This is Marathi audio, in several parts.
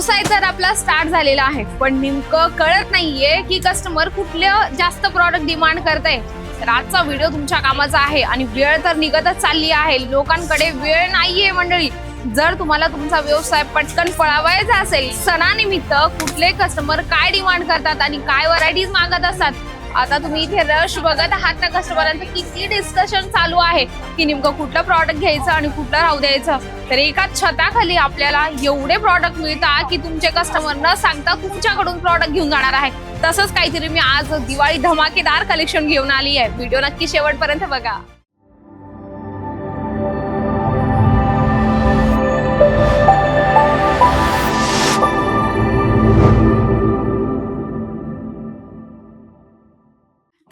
व्यवसाय तर आपला स्टार्ट झालेला आहे. पण नेमकं कळत नाहीये की कस्टमर कुठलं जास्त प्रॉडक्ट डिमांड करते तर आजचा व्हिडिओ तुमच्या कामाचा आहे आणि वेळ तर निघतच चालली आहे. लोकांकडे वेळ नाहीये मंडळी. जर तुम्हाला तुमचा व्यवसाय पटकन पळावायचा असेल सणानिमित्त कुठले कस्टमर काय डिमांड करतात आणि काय व्हरायटीज मागत असतात आता तुम्ही इथे रश बघत आहात ना कस्टमरांचं किती डिस्कशन चालू आहे? की नेमकं कुठलं प्रॉडक्ट घ्यायचं आणि कुठलं राहू द्यायचं? तर एका छताखाली आपल्याला एवढे प्रॉडक्ट मिळतात की तुमचे कस्टमर न सांगता तुमच्याकडून प्रॉडक्ट घेऊन जाणार आहे. तसंच काहीतरी मी आज दिवाळी धमाकेदार कलेक्शन घेऊन आली आहे व्हिडिओ नक्की शेवटपर्यंत बघा.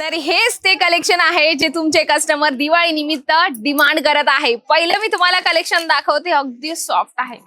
तर हेच ते कलेक्शन आहे जे तुमचे कस्टमर दिवाळी निमित्त डिमांड करत आहे. पहिलं मी तुम्हाला कलेक्शन दाखवते अगदी सॉफ्ट आहे.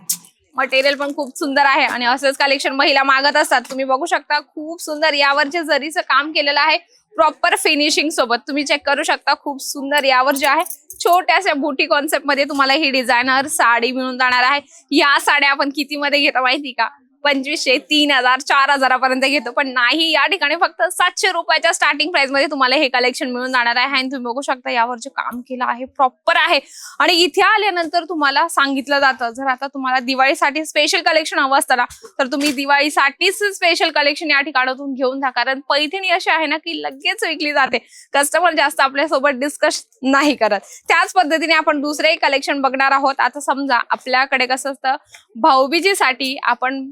मटेरियल पण खूप सुंदर आहे आणि असंच कलेक्शन महिला मागत असतात. तुम्ही बघू शकता खूप सुंदर यावरचे जरीचं काम केलेलं आहे प्रॉपर फिनिशिंग सोबत तुम्ही चेक करू शकता खूप सुंदर यावर जे आहे छोट्याशा बुटी कॉन्सेप्टमध्ये तुम्हाला ही डिझायनर साडी मिळून जाणार आहे. या साड्या आपण किती मध्ये घेतो माहिती का? पंचवीसशे तीन हजार चार हजारापर्यंत घेतो. पण नाही या ठिकाणी फक्त सातशे रुपयाच्या स्टार्टिंग प्राइसमध्ये तुम्हाला हे कलेक्शन मिळून जाणार आहे. आणि तुम्ही बघू शकता यावर जे काम केलं आहे प्रॉपर आहे. आणि इथे आल्यानंतर तुम्हाला सांगितलं जातं जर आता तुम्हाला दिवाळीसाठी स्पेशल कलेक्शन हवं असताना तर तुम्ही दिवाळीसाठीच स्पेशल कलेक्शन या ठिकाणातून घेऊन जा. कारण पैठणी अशी आहे ना की लगेच विकली जाते. कस्टमर जास्त आपल्यासोबत डिस्कस नाही करत. त्याच पद्धतीने आपण दुसरेही कलेक्शन बघणार आहोत. आता समजा आपल्याकडे कसं असतं भाऊबीजीसाठी आपण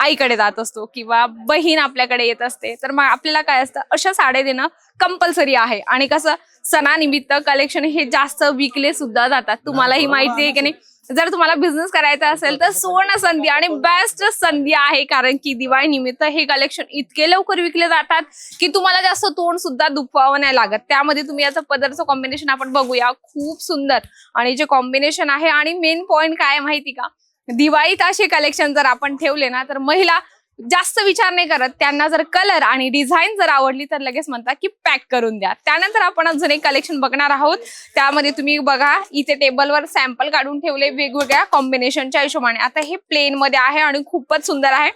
आईकडे जात असतो किंवा बहीण आपल्याकडे येत असते तर मग आपल्याला काय असतं? अशा साड्या देणं कंपल्सरी आहे. आणि कसं सणानिमित्त कलेक्शन हे जास्त विकले सुद्धा जातात. तुम्हालाही माहिती आहे की नाही? जर तुम्हाला बिझनेस करायचा असेल तर सुवर्ण संधी आणि बेस्ट संधी आहे. कारण की दिवाळी निमित्त हे कलेक्शन इतके लवकर विकले जातात की तुम्हाला जास्त तोंड सुद्धा दुखवावं नाही लागत. त्यामध्ये तुम्ही याचं पदरचं कॉम्बिनेशन आपण बघूया. खूप सुंदर. आणि जे कॉम्बिनेशन आहे आणि मेन पॉइंट काय माहिती का? दिवाळीत असे कलेक्शन जर आपण ठेवले ना तर महिला जास्त विचार नाही करत. त्यांना जर कलर आणि डिझाईन जर आवडली तर लगेच म्हणतात की पॅक करून द्या. त्यानंतर आपण अजून एक कलेक्शन बघणार आहोत. त्यामध्ये तुम्ही बघा इथे टेबलवर सॅम्पल काढून ठेवले वेगवेगळ्या कॉम्बिनेशनच्या हिशोबाने. आता हे प्लेन मध्ये आहे आणि खूपच सुंदर आहे.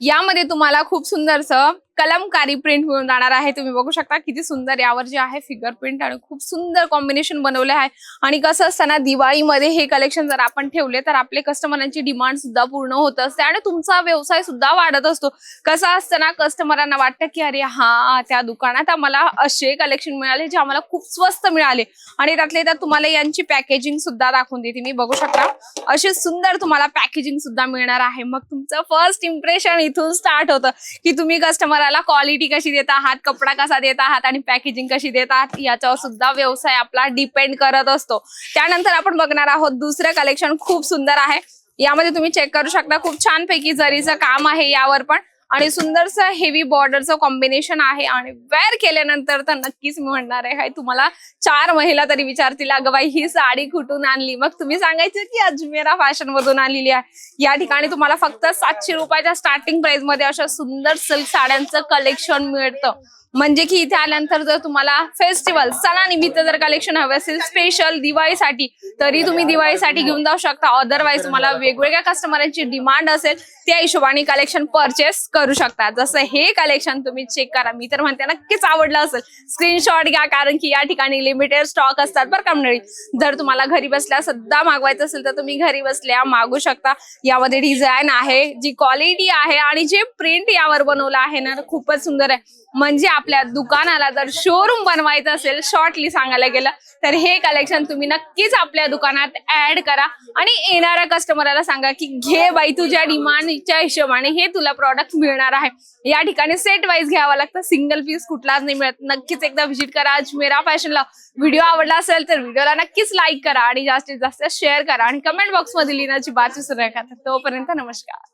यामध्ये तुम्हाला खूप सुंदरसं कलमकारी प्रिंट मिळून जाणार आहे. तुम्ही बघू शकता किती सुंदर यावर जे आहे फिगर प्रिंट आणि खूप सुंदर कॉम्बिनेशन बनवले आहे. आणि कसं असताना दिवाळीमध्ये हे कलेक्शन जर आपण ठेवले तर आपले कस्टमरांची डिमांड सुद्धा पूर्ण होत असते आणि तुमचा व्यवसाय सुद्धा वाढत असतो. कसं असताना कस्टमरांना वाटतं की अरे हा त्या दुकानात आम्हाला असे कलेक्शन मिळाले जे आम्हाला खूप स्वस्त मिळाले. आणि त्यातले त्यात तुम्हाला यांची पॅकेजिंग सुद्धा दाखवून देते. मी बघू शकता असे सुंदर तुम्हाला पॅकेजिंग सुद्धा मिळणार आहे. मग तुमचं फर्स्ट इम्प्रेशन इथून स्टार्ट होतं की तुम्ही कस्टमर क्वालिटी कशी देत आहात कपडा कसा देत आहात आणि पॅकेजिंग कशी देत आहात याच्यावर सुद्धा व्यवसाय आपला डिपेंड करत असतो. त्यानंतर आपण बघणार आहोत दुसरं कलेक्शन खूप सुंदर आहे. यामध्ये तुम्ही चेक करू शकता खूप छान पैकी जरीचं काम आहे यावर पण. आणि सुंदरसं हेवी बॉर्डरचं कॉम्बिनेशन आहे आणि वेअर केल्यानंतर तर नक्कीच मी म्हणणार आहे हाय, तुम्हाला चार महिला तरी विचारतील अगं बाई ही साडी कुठून आणली? मग तुम्ही सांगायचं की अजमेरा फॅशन मधून आणलेली आहे. या ठिकाणी तुम्हाला फक्त सातशे रुपयाच्या स्टार्टिंग प्राइसमध्ये अशा सुंदर सिल्क साड्यांचं कलेक्शन मिळतं. म्हणजे की इथे आल्यानंतर जर तुम्हाला फेस्टिवल सणानिमित्त जर कलेक्शन हवे असेल स्पेशल दिवाळीसाठी तरी तुम्ही दिवाळीसाठी घेऊन जाऊ शकता. अदरवाईज तुम्हाला वेगवेगळ्या कस्टमरांची डिमांड असेल त्या हिशोबाने कलेक्शन परचेस करू शकता. जसं हे कलेक्शन तुम्ही चेक करा. मी तर म्हणते नक्कीच आवडलं असेल. स्क्रीनशॉट घ्या कारण की या ठिकाणी लिमिटेड स्टॉक असतात बरं का मंडळी. जर तुम्हाला घरी बसल्या सुद्धा मागवायचं असेल तर तुम्ही घरी बसल्या मागू शकता. यामध्ये डिझाईन आहे जी क्वालिटी आहे आणि जे प्रिंट यावर बनवलं आहे ना खूपच सुंदर आहे. म्हणजे आपल्या दुकानाला जर शोरूम बनवायचं असेल शॉर्टली सांगायला गेलं तर हे कलेक्शन तुम्ही नक्कीच आपल्या दुकानात ऍड करा. आणि येणाऱ्या कस्टमरला सांगा की घे बाई तुझ्या डिमांडच्या हिशोबाने हे तुला प्रॉडक्ट मिळणार आहे. या ठिकाणी सेट वाईज घ्यावं लागतं. सिंगल पीस कुठलाच नाही मिळत. नक्कीच एकदा व्हिजिट करा. अजमेरा फॅशनला व्हिडिओ आवडला असेल तर व्हिडिओला नक्कीच लाईक करा आणि जास्तीत जास्त शेअर करा. आणि कमेंट बॉक्समध्ये लिहिण्याची बात विसरू नका तर तोपर्यंत नमस्कार.